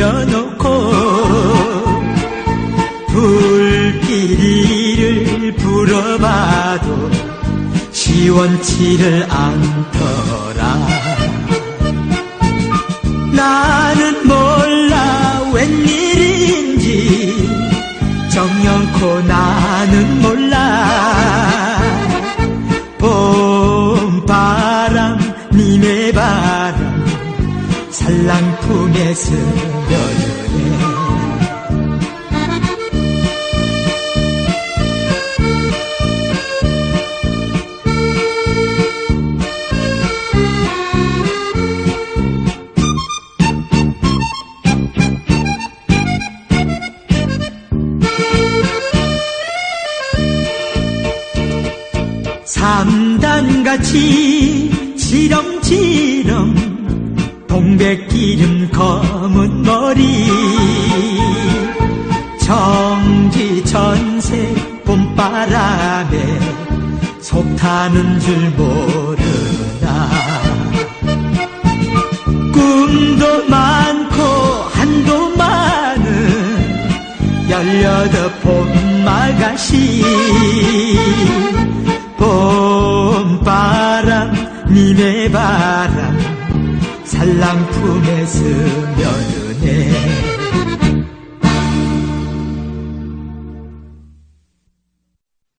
올려놓고 불길이를 불어봐도 시원치를 않더라. 나는 몰라 웬일인지 정녕코 나는 몰라. 살랑품에 스며드네. 삼단같이 지렁지렁 동백기름 검은 머리 정지천색 봄바람에 속 타는 줄 모른다. 꿈도 많고 한도 많은 열여덟 봄마가시 봄바람 님의 바람 산란 품에 스며